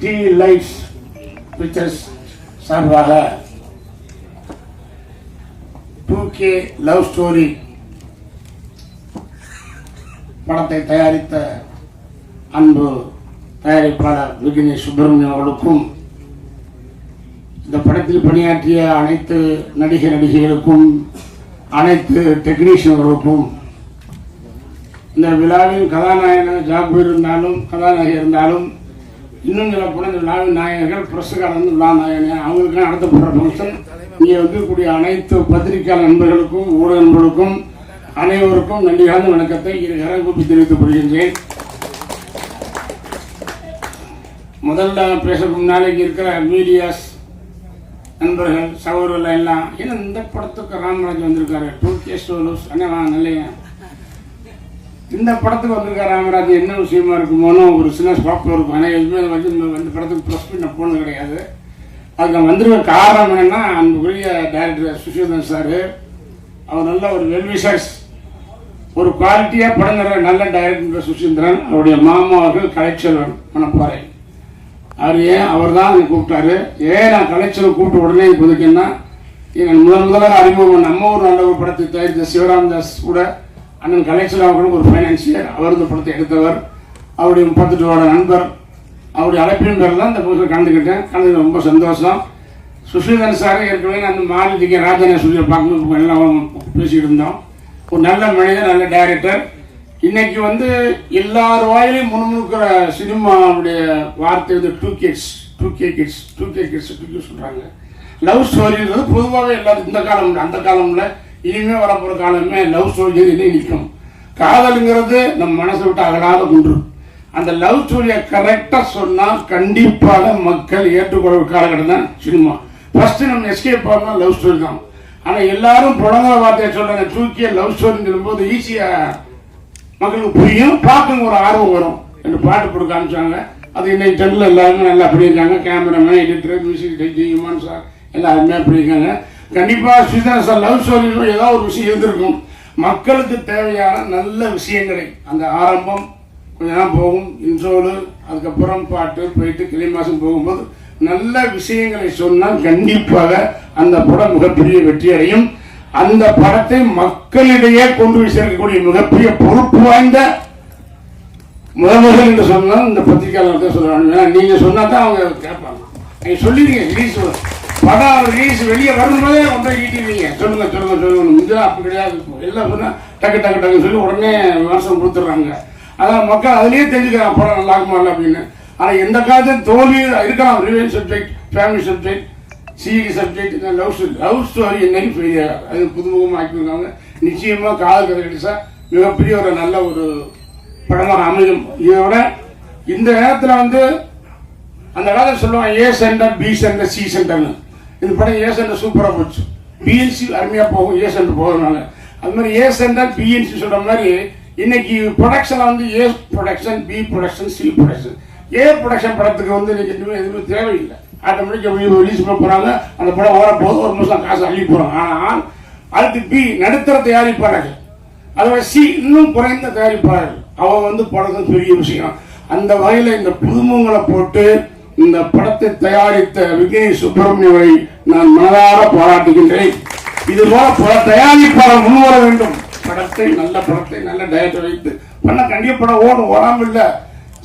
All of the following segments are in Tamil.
சிட்டி லைஃப் பிக்சர்ஸ் சார்பாக டூ கே லவ் ஸ்டோரி படத்தை தயாரித்த அன்பு தயாரிப்பாளர் விக்னேஷ் சுப்பிரமணியம் அவர்களுக்கும் இந்த படத்தில் பணியாற்றிய அனைத்து நடிகை நடிகைகளுக்கும் அனைத்து டெக்னீஷியன்களுக்கும் இந்த விழாவில் கதாநாயகன் ஜாபு இருந்தாலும் கதாநாயகி இருந்தாலும் இன்னும் சில போன இந்த விழாவின் நாயகர்கள் பிரசுகாரன் விழா நாயகன் அவங்களுக்கு நடத்தப்படுற ஃபங்க்ஷன் இங்கே இருக்கக்கூடிய அனைத்து பத்திரிகையாளர் நண்பர்களுக்கும் ஊடக நண்பர்களுக்கும் அனைவருக்கும் நன்றி வணக்கத்தை இரு கரம் கூப்பி தெரிவித்துக் கொள்கின்றேன். முதல்ல பேச நாளைக்கு இருக்கிற மீடியாஸ் நண்பர்கள் சகோதரர்கள் எல்லாம் ஏன்னா இந்த படத்துக்கு ராமராஜ் வந்திருக்காரு? டூ கே ஸ்டோலூஸ் அண்ணா நல்லையா? இந்த படத்துக்கு வந்திருக்காரு ராமராஜ் என்ன விஷயமா இருக்குமோன்னு ஒரு சின்ன ஸ்பாப்பில் இருக்கும். ஆனால் எதுவுமே அதை வந்து இந்த இந்த படத்துக்கு ப்ளஸ் பண்ண போனது கிடையாது. அதுக்கு நான் வந்திருக்க காரணம் என்னன்னா அன்புக்குரிய டைரக்டர் சுஷோதன் சார். அவர் நல்ல ஒரு வெல்விஷர்ஸ் ஒரு குவாலிட்டியாக படம் தர நல்ல டைரக்டர் சுசீந்திரன் அவருடைய மாமா அவர்கள் கலைச்செல்வன் மணப்பாறை. அவர் ஏன் அவர் தான் அதை கூப்பிட்டாரு? ஏன் நான் கலைச்செல்வன் கூப்பிட்ட உடனே புதுக்குன்னா எங்கள் முதல் முதலாக அறிமுகம் நம்ம ஒரு நல்ல ஒரு படத்தை தயாரித்த சிவராம்தாஸ் கூட அண்ணன் கலெக்ஷன் அவர்களும் ஒரு ஃபைனான்சியர் அவர் இந்த படத்தை எடுத்தவர். அவருடைய முப்பத்தெட்டு வருட நண்பர். அவருடைய அழைப்பின் பேர் தான் இந்த புதுசில் கலந்துக்கிட்டேன் கலந்து ரொம்ப சந்தோஷம். சுஷீதன் சாரை ஏற்கனவே நான் அந்த மாநிலத்துக்கு ராஜனை சுஷீலை பார்க்கணும் எல்லாம் பேசிக்கிட்டு இருந்தோம். ஒரு நல்ல மனிதர் நல்ல டைரக்டர் இன்னைக்கு வந்து எல்லார் வாயிலையும் முன்முழுக்கிற சினிமாவுடைய வார்த்தை வந்து two kids two K kids two K kids two K சொல்கிறாங்க லவ் ஸ்டோரின்றது பொதுவாகவே எல்லாரும் இந்த காலம் அந்த காலம்ல இனிமே வரப்போகிற காலமே லவ் ஸ்டோரி இனி நிற்கும். காதலுங்கிறது நம்ம மனசை விட்டு அகலாத குன்று அந்த லவ் ஸ்டோரியை கரெக்டாக சொன்னால் கண்டிப்பாக மக்கள் ஏற்றுக்கொள்ள காலகட்டம் தான் சினிமா. ஃபர்ஸ்ட் நம்ம எஸ்கேப் ஆகணும் லவ் ஸ்டோரி தான். ஆனால் எல்லாரும் புழங்குற வார்த்தையை சொல்றாங்க. தூக்கிய லவ் ஸ்டோரின்னு சொல்லும்போது ஈஸியாக மக்களுக்கு புரியும். பார்க்க ஒரு ஆர்வம் வரும். ரெண்டு பாட்டு போட்டு காமிச்சாங்க. அது இன்னைக்கு டென்னில் எல்லாருமே நல்லா பண்ணியிருக்காங்க. கேமராமேன் எடிட்டர் மியூசிக் டைட்டிங் இமான் சார் எல்லாருமே பண்ணியிருக்காங்க. கண்டிப்பாக ஸ்ரீதர் சார் லவ் ஸ்டோரியில் ஏதாவது ஒரு விஷயம் இருந்திருக்கும். மக்களுக்கு தேவையான நல்ல விஷயங்களை அந்த ஆரம்பம் கொஞ்ச நேரம் போகும் இன்ட்ரோலு அதுக்கப்புறம் பாட்டு போயிட்டு கிளை மாதம் போகும்போது நல்ல விஷயங்களை சொன்னால் கண்டிப்பாக அந்த படம் மிகப்பெரிய வெற்றி அடையும். அந்த படத்தை மக்களிடையே கொண்டு போய் சேர்க்கக்கூடிய மிகப்பெரிய பொறுப்பு வாய்ந்த முதல்வர்கள் என்று சொன்னால் இந்த பத்திரிகையாளர் தான் சொல்லுவாங்க. ஏன்னா நீங்க சொன்னா தான் அவங்க கேட்பாங்க. நீங்க சொல்லிடுங்க ரிலீஸ் படம் ரிலீஸ் வெளியே வரும்போதே ரொம்ப ஈட்டிடுவீங்க சொல்லுங்க சொல்லுங்க சொல்லுங்க. இது அப்படி கிடையாது. இப்போ. எல்லாம் டக்கு டக்கு டக்கு சொல்லி உடனே விமர்சனம் கொடுத்துட்றாங்க. அதான் மக்கள் அதுலேயே தெரிஞ்சுக்கிறாங்க படம் நல்லா இருக்குமா இல்லை அப்படின்னு. ஆனால் எந்த காலத்தையும் தோல்வி இருக்கலாம். Revenge subject family subject CE subject love story love story என்னைக்கு ஃபெயிலியர் அது புதுமுகமாக ஆக்கியிருக்காங்க நிச்சயமாக காதல் கதை கிடைச்சா மிகப்பெரிய ஒரு நல்ல ஒரு படமாக அமையும். இதோட இந்த நேரத்தில் வந்து அந்த காலத்தில் சொல்லுவாங்க A centre B centre C சென்டர்னு இந்த படம் ஏசன் சூப்பராக போச்சு. பிஎன்சி அருமையாக போகும் ஏசன் போகிறதுனால. அது மாதிரி ஏசன் தான் பிஎன்சி சொல்கிற மாதிரி இன்னைக்கு ப்ரொடக்ஷன் வந்து A production B production C production A production படத்துக்கு வந்து இன்னைக்கு எதுவுமே எதுவுமே தேவையில்லை. ஆட்டோமேட்டிக்காக ரிலீஸ் பண்ண போகிறாங்க அந்த படம் ஓட போது ஒரு மாதம் காசு அள்ளி போகிறாங்க ஆனால் அடுத்து பி நடுத்தர தயாரிப்பாளர்கள். அதோட சி இன்னும் குறைந்த தயாரிப்பாளர்கள். அவன் வந்து படத்தை பெரிய விஷயம். அந்த வகையில் இந்த புதுமங்களை போட்டு இந்த படத்தை தயாரித்த விக்னேஷ் சுப்பிரமணியவை நான் மனதார பாராட்டுகின்றேன். இது போல பல தயாரிப்பாளர் முன்வர வேண்டும். படத்தை நல்ல படத்தை நல்ல டயட்டை வைத்து. பண்ண கண்டிப்பாக படம் ஓடும் ஓடாம இல்லை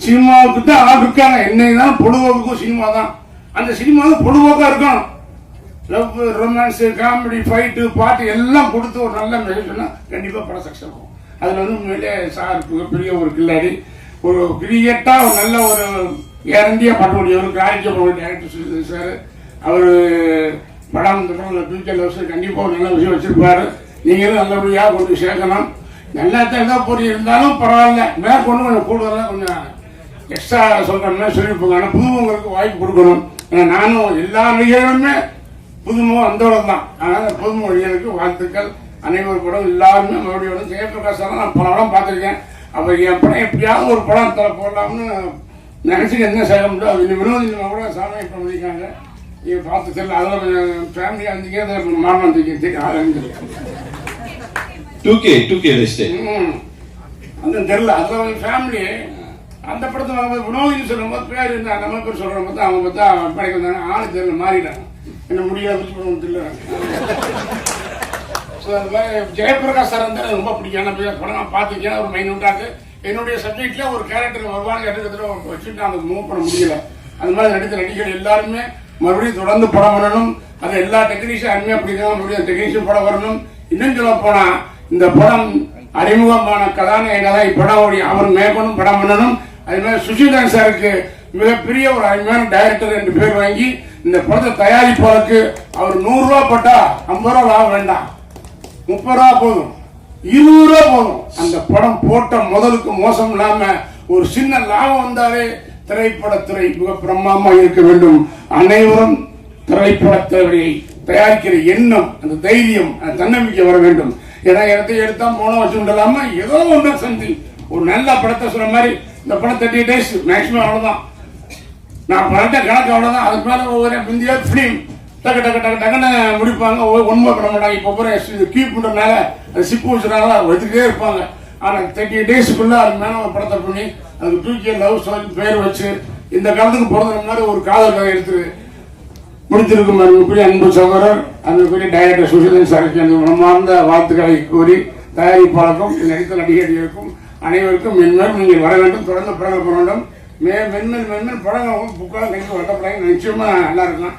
சினிமாவுக்கு தான் ஆள் இருக்காங்க என்னைதான் பொழுதுபோக்குக்கும் சினிமா தான் அந்த சினிமா தான் பொழுதுபோக்கா இருக்கணும் லவ் ரொமான்ஸ் காமெடி ஃபைட்டு பாட்டு எல்லாம் கொடுத்து ஒரு நல்ல மெசேஜ் சொன்னால் கண்டிப்பாக படம் சக்ஸஸ் ஆகும். அதில் வந்து உண்மையிலே சார் பெரிய ஒரு கில்லாடி. ஒரு கிரியேட்டாக ஒரு நல்ல ஒரு கேரண்டியாக பண்ணக்கூடிய ஒரு கிளாரிட்டியாக பண்ணக்கூடிய டேரக்டர் சார். அவர் படம் திட்டம் படம் ஃபியூச்சர் லவ்ஸ் கண்டிப்பாக ஒரு நல்ல விஷயம் வச்சிருப்பாரு. நீங்களும் நல்லபடியாக கொண்டு சேர்க்கணும். நல்லா தான் ஏதோ இருந்தாலும் பரவாயில்ல. மேற்கொண்டு கொஞ்சம் கூடுதலாக கொஞ்சம் எக்ஸ்ட்ரா சொல்கிறோம்னா சொல்லியிருப்பாங்க ஆனால் புதுமுகங்களுக்கு வாய்ப்பு கொடுக்கணும். ஏன்னா நானும் எல்லா நிகழ்வுமே புதுமுகம் அந்தோடம் தான். அதனால் புதுமொழிகளுக்கு வாழ்த்துக்கள். அனைவர் படம் எல்லாருமே மறுபடியும் ஜெயபிரகாஷ் நான் பல படம் பார்த்துருக்கேன். அப்போ என் படம் எப்படியாவது ஒரு படம் தர போடலாம்னு நினச்சிக்க என்ன செய்ய முடியும்? அது வினோதினமா கூட சாமி பண்ணியிருக்காங்க இது பார்த்து தெரியல அதில் ஃபேமிலி அஞ்சுக்கே அதில் மாமன் தூக்கி டூ கே டூ கே. அந்த தெரியல. அதில் ஃபேமிலி அந்த படத்தை வரும்போது வினோதினு சொல்லும்போது பேர் இருந்தா நம்ம பேர் சொல்கிற பார்த்தா அவங்க பார்த்தா படைக்க வந்தாங்க. ஆளு தெரியல மாறிட்டாங்க. என்ன முடியாது தெரியல ஸோ அந்த மாதிரி ஜெயபிரகாஷ் சார் வந்து எனக்கு ரொம்ப பிடிக்கும். ஏன்னா படம் பார்த்துருக்கேன் ஒரு மைனூட்டாக்கு என்னுடைய சப்ஜெக்ட்ல ஒரு கேரக்டர் வருவாங்க இடத்துல வச்சுட்டு நான் மூவ் பண்ண முடியல. அந்த மாதிரி நடித்த நடிகர் எல்லாருமே மறுபடியும் தொடர்ந்து படம் வரணும் அது எல்லா டெக்னீஷியன் அருமையாக பிடிக்கணும் மறுபடியும் டெக்னீஷியன் படம் வரணும். இன்னும் சொல்ல போனா இந்த படம் அறிமுகமான கதாநாயகனாக இப்படம் அவர் மேற்கொண்டும் படம் பண்ணணும். அதே மாதிரி சுஷிதான் சாருக்கு மிகப்பெரிய ஒரு அருமையான டைரக்டர் என்று பேர் வாங்கி இந்த படத்தை தயாரிப்பதற்கு அவர் நூறு ரூபா ஐம்பது ரூபா லாபம் வேண்டாம். முப்பது ரூபா போதும். இருபது ரூபா அந்த படம் போட்ட முதலுக்கு மோசம் இல்லாம ஒரு சின்ன லாபம் வந்தாலே திரைப்படத்துறை மிக பிரம்மாமா இருக்க வேண்டும். அனைவரும் திரைப்படத்துறையை தயாரிக்கிற எண்ணம் அந்த தைரியம் அந்த தன்னம்பிக்கை வர வேண்டும். ஏன்னா இடத்தை எடுத்தா போன வருஷம் இல்லாம ஏதோ ஒன்று செஞ்சு. ஒரு நல்ல படத்தை சொன்ன மாதிரி இந்த படம் தேர்ட்டி டேஸ் மேக்ஸிமம் அவ்வளவுதான். நான் படத்தை கணக்கு அவ்வளவுதான். அதுக்கு மேல ஒவ்வொரு இந்தியா ஃபிலிம் டக்கு டக்கு டக்கு டக்குன்னு முடிப்பாங்க. ஒவ்வொரு ஒன்மை பண்ண மாட்டாங்க. இப்போ பூரா கீப் பண்றதுனால அது சிப்பு வச்சுனால வச்சுக்கிட்டே இருப்பாங்க. ஆனால் தேர்ட்டி டேஸ்க்குள்ளே அது மேலே படத்தை பண்ணி அது தூக்கி லவ் ஸ்டோரி பேர் வச்சு இந்த காலத்துக்கு பிறந்த மாதிரி ஒரு காதல் கதை எடுத்துரு. முடித்திருக்கும் அன்புக்குரிய அன்பு சகோதரர் அன்புக்குரிய டைரக்டர் சுஷிதன் சாருக்கு எனது மனமார்ந்த வாழ்த்துக்களை கூறி தயாரிப்பாளருக்கும் நடித்த நடிகர்களுக்கும் அனைவருக்கும் மென்மேலும் நீங்கள் வர வேண்டும். தொடர்ந்து படங்கள் பண்ண வேண்டும். மே மென்மேல் மென்மேல் படங்கள் புக்காக கைக்கு வட்டப்படாங்க. நிச்சயமாக நல்லா இருக்கலாம்.